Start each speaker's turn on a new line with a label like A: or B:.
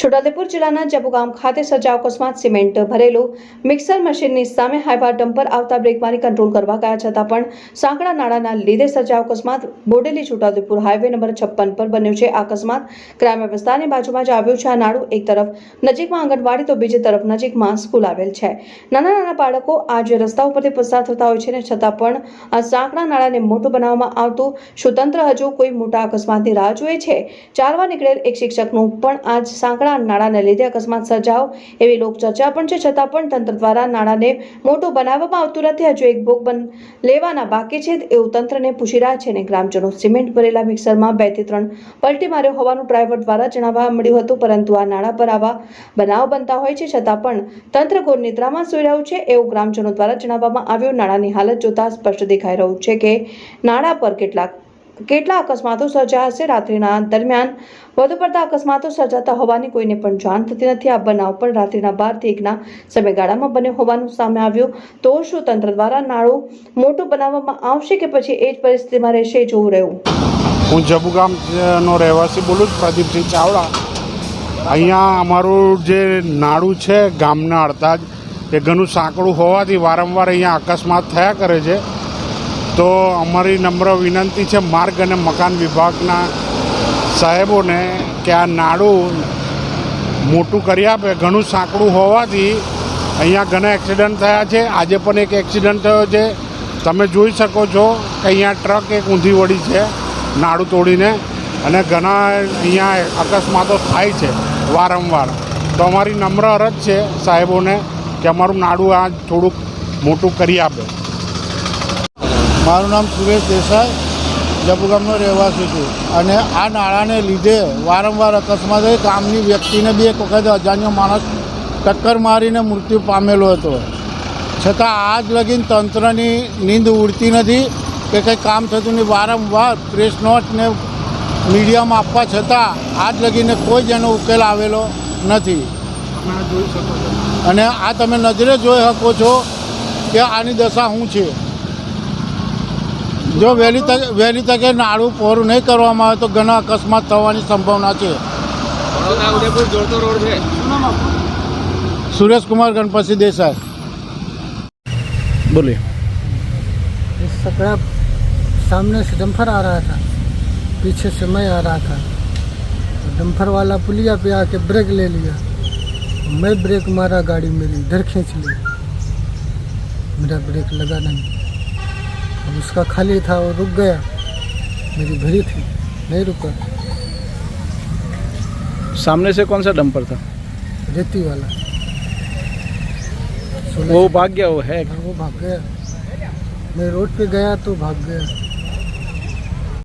A: છોટાઉદેપુર જિલ્લાના જબુગામ ખાતે સર્જાયો અકસ્માત સિમેન્ટ ભરેલું મિક્સર મશીનની સામે હાઈવા ડમ્પર આવતા બ્રેક મારી કંટ્રોલ કરવા ગયા છતાં પણ સાંકડા નાળાના લીધે સર્જાયો અકસ્માત બોડેલી છોટાઉદેપુર હાઈવે નંબર છપ્પન પર બન્યો છે. આ અકસ્માત ગ્રામ્ય વિસ્તારની બાજુમાં જ આવ્યું છે. આ નાળું એક તરફ નજીકમાં આંગણવાડી, તો બીજી તરફ નજીકમાં સ્કૂલ આવેલ છે. નાના નાના બાળકો આ જે રસ્તા ઉપરથી પસાર થતા હોય છે ને છતાં પણ આ સાંકડા નાળાને મોટું બનાવવામાં આવતું શું તંત્ર હજુ કોઈ મોટા અકસ્માતની રાહ જુએ છે? ચાલવા નીકળેલ એક શિક્ષકનું પણ આજ સાંકડા નાળાને લીધે અકસ્માત સર્જાયો. એવી લોકચર્ચા પણ છે. છતાં પણ તંત્ર દ્વારા નાણાંને મોટું બનાવવામાં આવતું નથી. હજુ એક ભોગ બન લેવાના બાકી છે એવું તંત્રને પૂછી રહ્યા છે અને ગ્રામજનો સિમેન્ટ ભરેલા મિક્સરમાં બેથી ત્રણ પલટી માર્યો હોવાનું ડ્રાઈવર દ્વારા જણાવવા મળ્યું હતું. પરંતુ આ નાણાં પર આવા બનાવ બનતા હોય છે. છતાં પણ તંત્ર ઘોર નિદ્રામાં સૂઈ રહ્યું છે એવું ગ્રામજનો દ્વારા જણાવવામાં આવ્યું. નાણાંની હાલત જોતા સ્પષ્ટ દેખાઈ રહ્યું છે કે નાણાં પર કેટલાક કેટલા અકસ્માતો સર્જાયા હશે રાત્રિના દરમિયાન? વધુ પડતા અકસ્માતો સર્જાતા હોવાની કોઈને પણ જાણ થતી નથી. આ બનાવ પણ રાત્રિના બારથી એકના સમયગાળામાં બન્યો હોવાનું સામે આવ્યું. તો શું તંત્ર દ્વારા નાળું મોટું બનાવવામાં આવશે કે પછી એ જ પરિસ્થિતિમાં રહેશે જોવું રહ્યું?
B: હું જબુગામનો રહેવાસી બોલું છું, પ્રદીપસિંહ ચાવડા. અહીંયા અમારું જે નાળું છે, ગામના અડધા જ એ ઘણું સાંકડું હોવાથી વારંવાર અહીંયા અકસ્માત થયા કરે છે. તો અમારી નમ્ર વિનંતી છે માર્ગ અને મકાન વિભાગના સાહેબોને કે આ નાડું મોટું કરી આપે. ઘણું સાંકડું હોવાથી અહીંયા ઘણા એક્સિડન્ટ થયા છે. આજે પણ એક એક્સિડન્ટ થયો છે. તમે જોઈ શકો છો કે અહીંયા ટ્રક એક ઊંધી વળી છે, નાડું તોડીને. અને ઘણા અહીંયા અકસ્માતો થાય છે વારંવાર. તો અમારી નમ્ર અરજ છે સાહેબોને કે અમારું નાડું આ થોડુંક મોટું કરી આપે.
C: મારું નામ સુરેશ દેસાઈ જબુગામનો રહેવાસી છું. અને આ નાળાને લીધે વારંવાર અકસ્માત થઈ ગામની વ્યક્તિને બી એક વખત અજાણ્યો માણસ ટક્કર મારીને મૃત્યુ પામેલો હતો. છતાં આજ લગીન તંત્રની નીંદ ઉડતી નથી કે કંઈ કામ થતું નહીં વારંવાર પ્રેસ નોટ ને મીડિયામાં આપવા છતાં આજ લગીને કોઈ જ એનો ઉકેલ આવેલો નથી. અને આ તમે નજરે જોઈ શકો છો કે આની દશા શું છે. જો વહેલી તકે વહેલી તકે નાળું પહોરું નહીં કરવામાં આવે તો ઘણા અકસ્માત થવાની સંભાવના છે
D: બરોડા ઉદયપુર જોડતો રોડ છે
C: સુરેશકુમાર ગણપતિ દેસાઈ
B: બોલીએ
E: इस सकड़ा सामने से डम्फर आ रहा था पीछे से मैं आ रहा था तो डम्फर वाला पुलिया पे आके ब्रेक ले लिया मैं ब्रेक मारा गाड़ी मेरी इधर खींच ली मेरा ब्रेक लगा नहीं अब उसका खाली था वो रुक गया। मेरी भरी थी। नहीं रुका।
F: सामने से कौन सा डंपर था?
E: रेती वाला।
F: वो भाग गया वो है।
E: हाँ, वो भाग गया। मैं रोड पे गया तो भाग गया।